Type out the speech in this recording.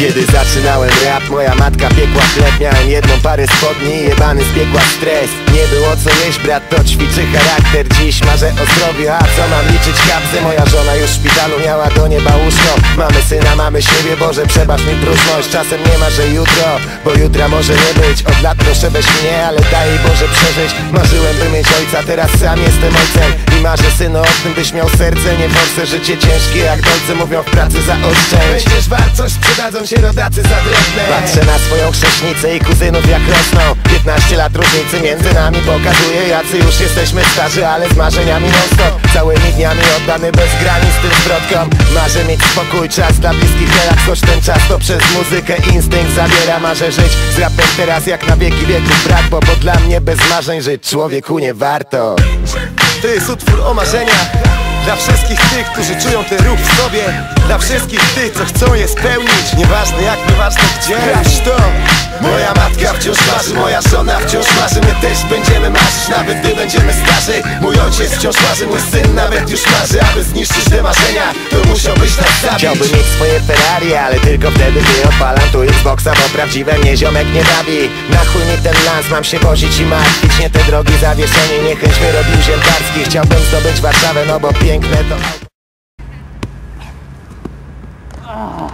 Kiedy zaczynałem rap, moja matka piekła chleb Miałem jedną parę spodni jebany z piekła stres Nie było co jeść, brat, to ćwiczy charakter. Dziś marzę o zdrowiu, a co mam liczyć? Kapsy? Moja żona już w szpitalu miała do nieba łóżko. Mamy syna, mamy siebie, Boże przebacz mi próżność. Czasem nie ma, że jutro, bo jutra może nie być. Od lat proszę weź mnie, ale daj Boże przeżyć. Marzyłem by mieć ojca, teraz sam jestem ojcem. I marzę synu o tym, byś miał serce, nie forsę Życie ciężkie jak dolce, mówią w pracy zaoszczędź Weźmiesz wartość, sprzedadzą się rodacy za drobne Patrzę na swoją chrześnicę i kuzynów jak rosną. 15 lat różnicy między nami pokazuje Jacy już jesteśmy starzy, ale z marzeniami non stop Całymi dniami oddany bez granic tym zwrotkom. Marzę mieć spokój, czas dla bliskich relaks Choć ten czas to przez muzykę instynkt zabiera. Marzę żyć z rapem teraz jak na wieki wieków brak Bo, bo dla mnie bez marzeń żyć człowieku nie warto. To jest utwór o marzeniach dla wszystkich tych, którzy czują ten ruch w sobie. Dla wszystkich tych, co chcą je spełnić. Nieważne jak, nieważne gdzie. Sprawdź to Moja matka wciąż marzy, moja żona wciąż marzy. My też będziemy marzyć, nawet gdy będziemy starzy. Mój ojciec wciąż marzy, mój syn nawet już marzy Aby zniszczyć te marzenia, to musiałbyś nas zabić. Chciałbym mieć swoje Ferrari, ale tylko wtedy gdy odpalam tu Xboxa Bo prawdziwe mnie ziomek nie bawi. Na chuj mi ten lans, mam się wozić i martwić. Nie te drogi zawieszenie, niechęć mi robił ziemkarski Chciałbym zdobyć Warszawę, no bo piękne to... Oh.